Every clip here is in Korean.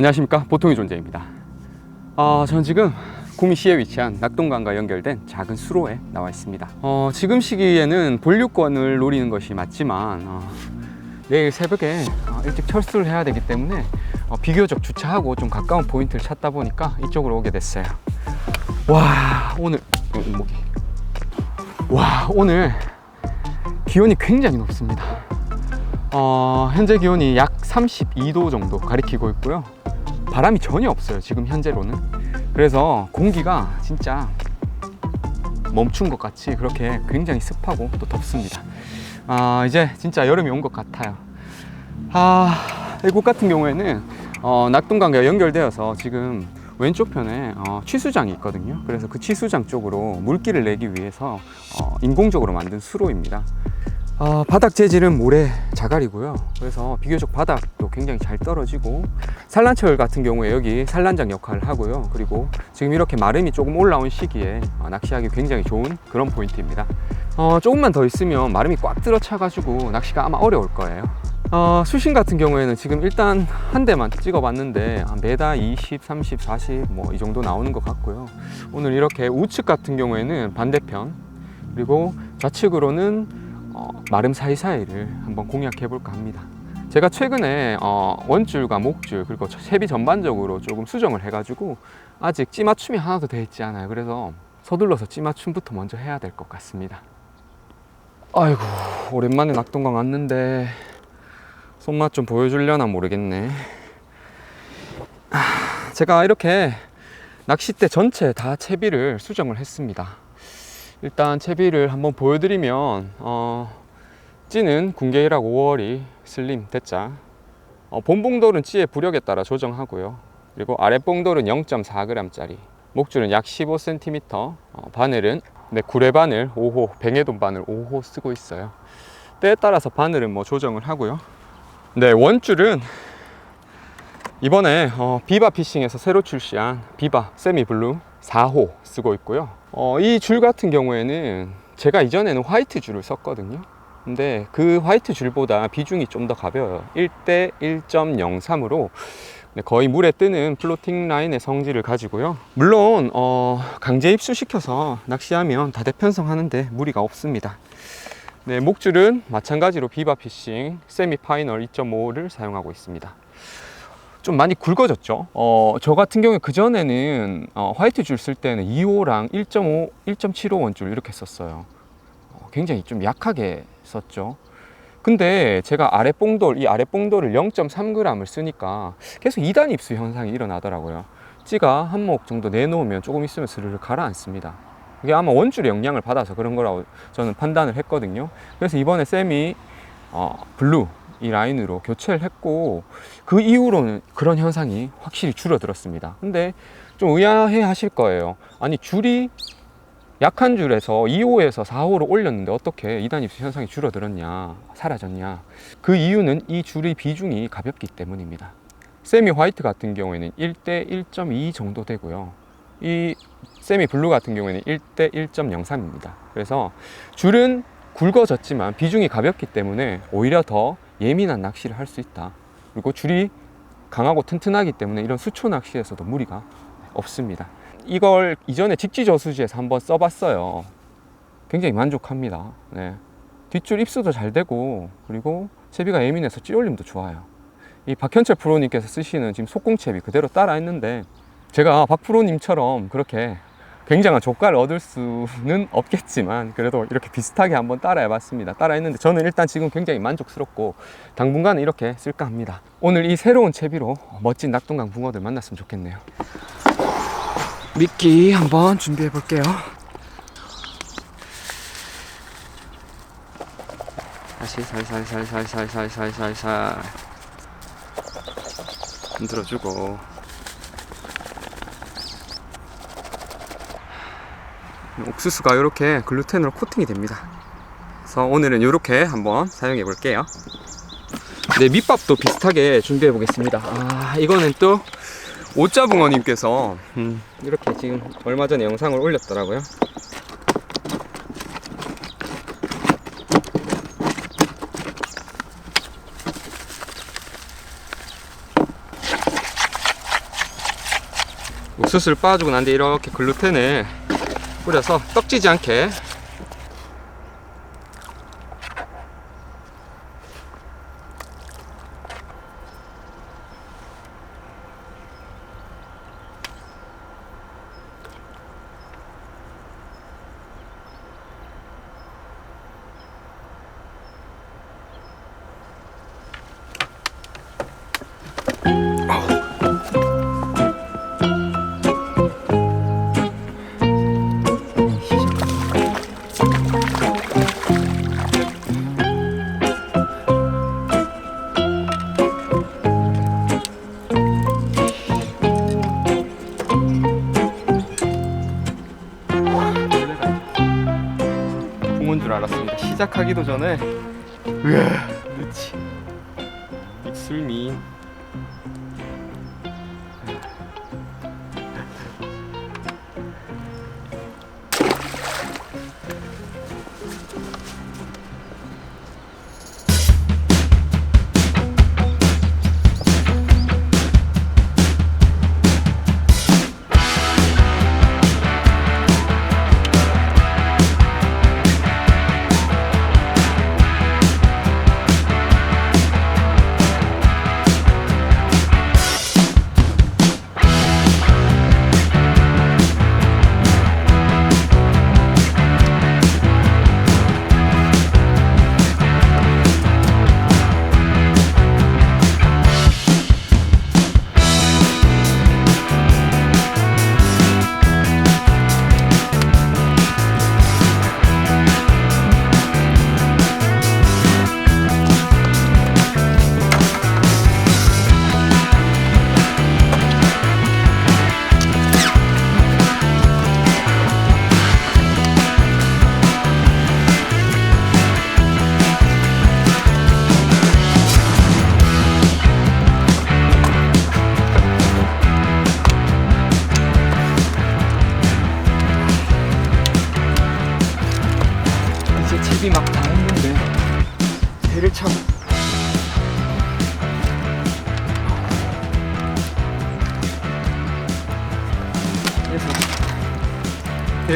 안녕하십니까? 보통의 존재입니다. 어, 저는 지금 구미시에 위치한 낙동강과 연결된 작은 수로에 나와 있습니다. 어, 지금 시기에는 본류권을 노리는 것이 맞지만 어, 내일 새벽에 어, 일찍 철수를 해야 되기 때문에 어, 비교적 주차하고 좀 가까운 포인트를 찾다 보니까 이쪽으로 오게 됐어요. 와 오늘 어, 목이 와 오늘 기온이 굉장히 높습니다. 어, 현재 기온이 약 32도 정도 가리키고 있고요. 바람이 전혀 없어요. 지금 현재로는. 그래서 공기가 진짜 멈춘 것 같이 그렇게 굉장히 습하고 또 덥습니다. 아, 이제 진짜 여름이 온 것 같아요. 아, 이곳 같은 경우에는 어, 낙동강과 연결되어서 지금 왼쪽 편에 어, 취수장이 있거든요. 그래서 그 취수장 쪽으로 물기를 내기 위해서 어, 인공적으로 만든 수로입니다. 어, 바닥 재질은 모래 자갈이고요. 그래서 비교적 바닥도 굉장히 잘 떨어지고 산란철 같은 경우에 여기 산란장 역할을 하고요. 그리고 지금 이렇게 마름이 조금 올라온 시기에 어, 낚시하기 굉장히 좋은 그런 포인트입니다. 어, 조금만 더 있으면 마름이 꽉 들어차가지고 낚시가 아마 어려울 거예요. 어, 수심 같은 경우에는 지금 일단 한 대만 찍어봤는데 한 메다 20, 30, 40 뭐 이 정도 나오는 것 같고요. 오늘 이렇게 우측 같은 경우에는 반대편 그리고 좌측으로는 어, 마름 사이사이를 한번 공략해 볼까 합니다. 제가 최근에 어, 원줄과 목줄 그리고 채비 전반적으로 조금 수정을 해가지고 아직 찌맞춤이 하나도 되어 있지 않아요. 그래서 서둘러서 찌맞춤부터 먼저 해야 될 것 같습니다. 아이고 오랜만에 낙동강 왔는데 손맛 좀 보여주려나 모르겠네. 아, 제가 이렇게 낚싯대 전체 다 채비를 수정을 했습니다. 일단 채비를 한번 보여드리면 어, 찌는 군계일학 5월이 슬림 대짜 어, 본봉돌은 찌의 부력에 따라 조정하고요. 그리고 아랫봉돌은 0.4g짜리. 목줄은 약 15cm 어, 바늘은 네, 구레 바늘 5호 뱅에돈 바늘 5호 쓰고 있어요. 때에 따라서 바늘은 뭐 조정을 하고요. 네 원줄은 이번에 어, 비바 피싱에서 새로 출시한 비바 세미 블루 4호 쓰고 있고요 어, 이 줄 같은 경우에는 제가 이전에는 화이트 줄을 썼거든요. 근데 그 화이트 줄보다 비중이 좀 더 가벼워요. 1대 1.03으로 거의 물에 뜨는 플로팅 라인의 성질을 가지고요. 물론 어, 강제 입수시켜서 낚시하면 다 대편성 하는데 무리가 없습니다. 네, 목줄은 마찬가지로 비바 피싱 세미 파이널 2.5를 사용하고 있습니다. 좀 많이 굵어졌죠. 어, 저 같은 경우에 그전에는 어, 화이트 줄 쓸 때는 2호랑 1.5, 1.75 원줄 이렇게 썼어요. 어, 굉장히 좀 약하게 썼죠. 근데 제가 아래 뽕돌, 이 아래 뽕돌을 0.3g을 쓰니까 계속 2단 입수 현상이 일어나더라고요. 찌가 한 목 정도 내놓으면 조금 있으면 스르르 가라앉습니다. 이게 아마 원줄의 영향을 받아서 그런 거라고 저는 판단을 했거든요. 그래서 이번에 쌤이 어, 블루 이 라인으로 교체를 했고 그 이후로는 그런 현상이 확실히 줄어들었습니다. 근데 좀 의아해 하실 거예요. 아니 줄이 약한 줄에서 2호에서 4호로 올렸는데 어떻게 2단 입수 현상이 줄어들었냐, 사라졌냐. 그 이유는 이 줄의 비중이 가볍기 때문입니다. 세미 화이트 같은 경우에는 1대 1.2 정도 되고요. 이 세미 블루 같은 경우에는 1대 1.03입니다. 그래서 줄은 굵어졌지만 비중이 가볍기 때문에 오히려 더 예민한 낚시를 할 수 있다. 그리고 줄이 강하고 튼튼하기 때문에 이런 수초 낚시에서도 무리가 없습니다. 이걸 이전에 직지 저수지에서 한번 써봤어요. 굉장히 만족합니다. 네. 뒷줄 입수도 잘 되고 그리고 채비가 예민해서 찌올림도 좋아요. 이 박현철 프로님께서 쓰시는 지금 속공채비 그대로 따라 했는데 제가 박 프로님처럼 그렇게 굉장한 조가를 얻을 수는 없겠지만 그래도 이렇게 비슷하게 한번 따라 해 봤습니다. 따라 했는데 저는 일단 지금 굉장히 만족스럽고 당분간은 이렇게 쓸까 합니다. 오늘 이 새로운 채비로 멋진 낙동강 붕어들 만났으면 좋겠네요. 미끼 한번 준비해 볼게요. 다시 살살살살살살살살 흔들어주고 옥수수가 이렇게 글루텐으로 코팅이 됩니다. 그래서 오늘은 이렇게 한번 사용해 볼게요. 네, 밑밥도 비슷하게 준비해 보겠습니다. 아, 이거는 또 오짜붕어님께서 음, 이렇게 지금 얼마 전에 영상을 올렸더라고요. 옥수수를 빻아주고 난 뒤에 이렇게 글루텐을 뿌려서 떡지지 않게 시작하기도 전에. 으아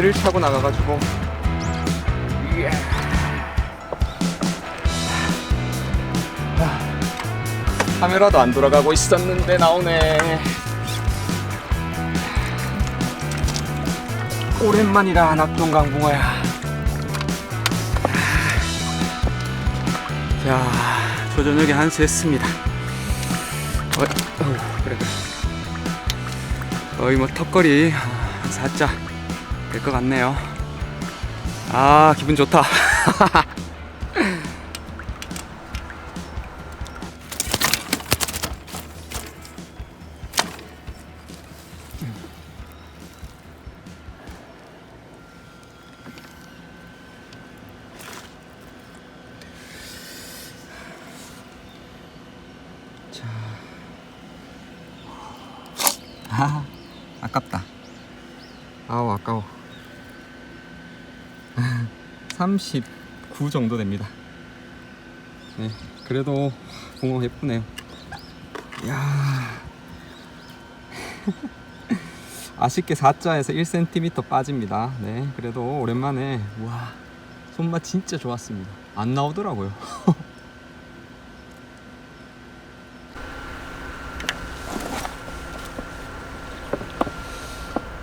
배를 차고 나가가지고 이야. 아, 카메라도 안 돌아가고 있었는데 나오네 오랜만이다 낙동 강 붕어야 자, 조저녁에 한수했습니다. 어, 어우, 그래, 그래. 뭐 턱걸이 한 살짝 될 것 같네요. 아, 기분 좋다. 아, 아깝다. 아우, 아까워. 39 정도 됩니다. 네, 그래도 붕어 예쁘네요. 이야. 아쉽게 4자에서 1cm 빠집니다. 네, 그래도 오랜만에, 와, 손맛 진짜 좋았습니다. 안 나오더라고요.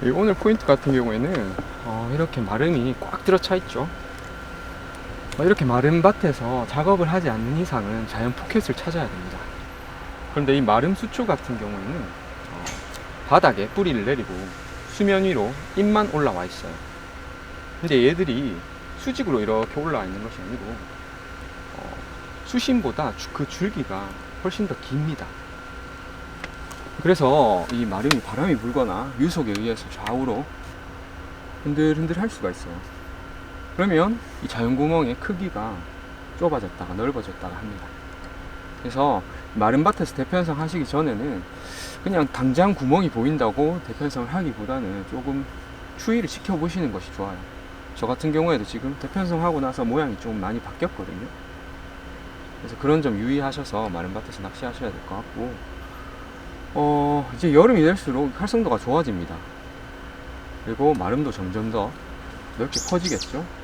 이 오늘 포인트 같은 경우에는 어, 이렇게 마름이 꽉 들어차 있죠. 어, 이렇게 마름 밭에서 작업을 하지 않는 이상은 자연 포켓을 찾아야 됩니다. 그런데 이 마름 수초 같은 경우에는 어, 바닥에 뿌리를 내리고 수면 위로 잎만 올라와 있어요. 근데 얘들이 수직으로 이렇게 올라와 있는 것이 아니고 어, 수심보다 주- 그 줄기가 훨씬 더 깁니다. 그래서 이 마름이 바람이 불거나 유속에 의해서 좌우로 흔들흔들 할 수가 있어요. 그러면 이 자연구멍의 크기가 좁아졌다가 넓어졌다가 합니다. 그래서 마른 밭에서 대편성 하시기 전에는 그냥 당장 구멍이 보인다고 대편성을 하기보다는 조금 추이를 지켜보시는 것이 좋아요. 저 같은 경우에도 지금 대편성 하고 나서 모양이 좀 많이 바뀌었거든요. 그래서 그런 점 유의하셔서 마른 밭에서 낚시하셔야 될 것 같고, 어, 이제 여름이 될수록 활성도가 좋아집니다. 그리고 마름도 점점 더 넓게 퍼지겠죠.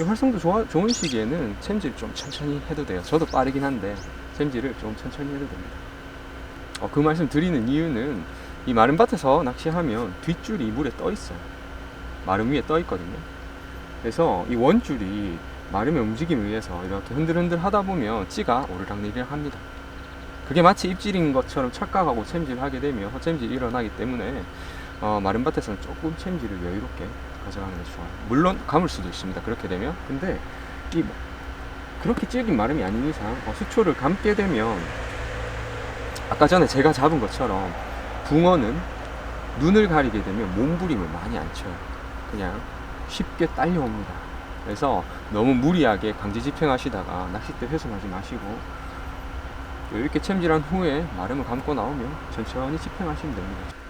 이 활성도 좋아, 좋은 시기에는 챔질 좀 천천히 해도 돼요. 저도 빠르긴 한데 챔질을 좀 천천히 해도 됩니다. 어, 그 말씀 드리는 이유는 이 마른 밭에서 낚시하면 뒷줄이 물에 떠 있어요. 마름 위에 떠 있거든요. 그래서 이 원줄이 마름의 움직임에 의해서 이렇게 흔들흔들 하다 보면 찌가 오르락내리락 합니다. 그게 마치 입질인 것처럼 착각하고 챔질을 하게 되면 허챔질이 일어나기 때문에 어, 마른 밭에서는 조금 챔질을 여유롭게 가져가는 게 좋아요. 물론 감을 수도 있습니다. 그렇게 되면. 근데 이 뭐- 그렇게 질긴 마름이 아닌 이상 어, 수초를 감게 되면 아까 전에 제가 잡은 것처럼 붕어는 눈을 가리게 되면 몸부림을 많이 안 쳐요. 그냥 쉽게 딸려옵니다. 그래서 너무 무리하게 강제 집행하시다가 낚싯대 훼손하지 마시고 이렇게 챔질한 후에 마름을 감고 나오면 천천히 집행하시면 됩니다.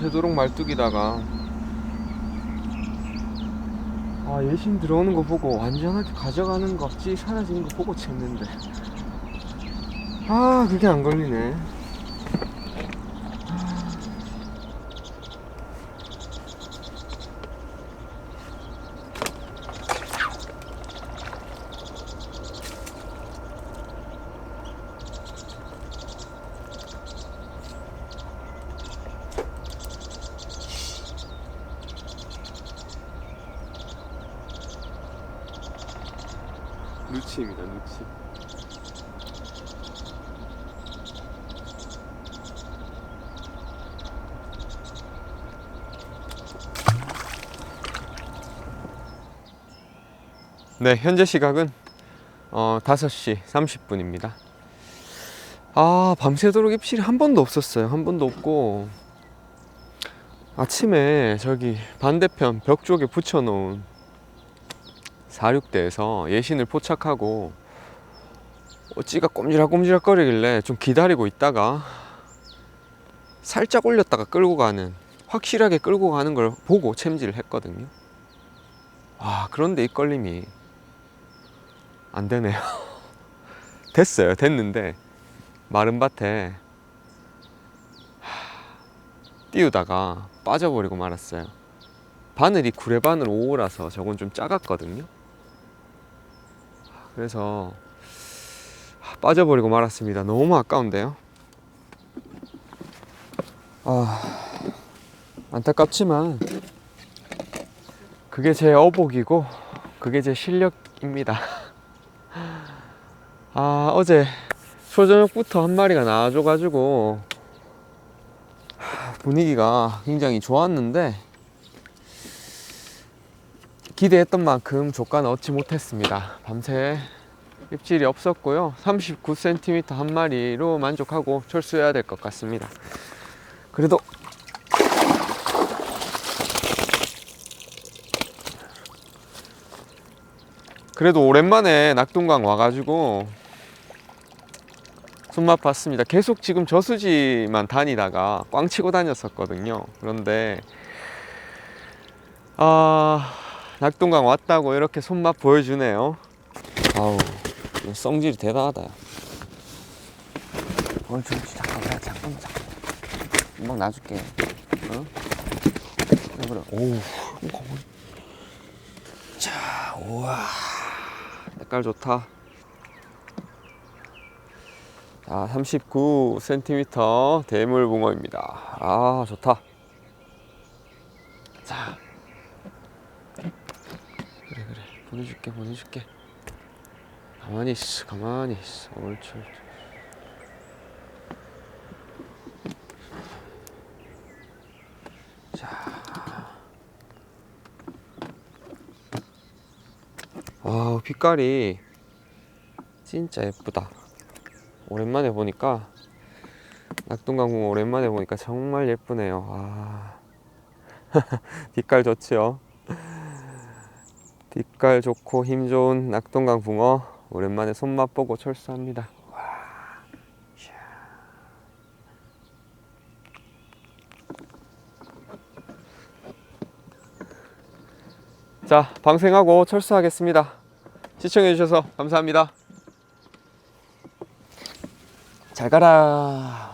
아, 밤새도록 말뚝이다가. 아, 예신 들어오는 거 보고 완전하게 가져가는 거, 찌 사라지는 거 보고 챘는데. 아, 그게 안 걸리네. 누치입니다, 누치. 네, 현재 시각은 어, 5시 30분입니다. 아, 밤새도록 입질이 한 번도 없었어요. 한 번도 없고 아침에 저기 반대편 벽 쪽에 붙여놓은 46대에서 예신을 포착하고 어찌가 꼼지락꼼지락 거리길래 좀 기다리고 있다가 살짝 올렸다가 끌고 가는 확실하게 끌고 가는 걸 보고 챔질을 했거든요. 와 그런데 이 걸림이 안 되네요. 됐어요. 됐는데 마른 밭에 하, 띄우다가 빠져버리고 말았어요. 바늘이 구레바늘 5호라서 저건 좀 작았거든요. 그래서 하, 빠져버리고 말았습니다. 너무 아까운데요. 아 안타깝지만 그게 제 어복이고 그게 제 실력입니다. 아 어제 초저녁부터 한 마리가 나와줘가지고 하, 분위기가 굉장히 좋았는데 기대했던 만큼 조가는 얻지 못했습니다. 밤새 입질이 없었고요. 39cm 한 마리로 만족하고 철수해야 될 것 같습니다. 그래도 그래도 오랜만에 낙동강 와가지고 손맛 봤습니다. 계속 지금 저수지만 다니다가 꽝 치고 다녔었거든요. 그런데 아 낙동강 왔다고 이렇게 손맛 보여주네요. 아우 이 성질이 대단하다. 오늘 좀 잠깐만 잠깐만 잠깐만 금방 놔줄게 어? 그래 그래 오우 자 우와 색깔 좋다. 자, 39cm 대물 붕어입니다. 아, 좋다. 자. 그래, 그래. 보내줄게, 보내줄게. 가만히 있어, 가만히 있어. 옳지, 옳지. 아, 빛깔이 진짜 예쁘다. 오랜만에 보니까 낙동강궁 오랜만에 보니까 정말 예쁘네요. 아, 빛깔 좋지요. 빛깔 좋고 힘 좋은 낙동강 붕어 오랜만에 손맛 보고 철수합니다. 자, 방생하고 철수하겠습니다. 시청해주셔서 감사합니다. 잘 가라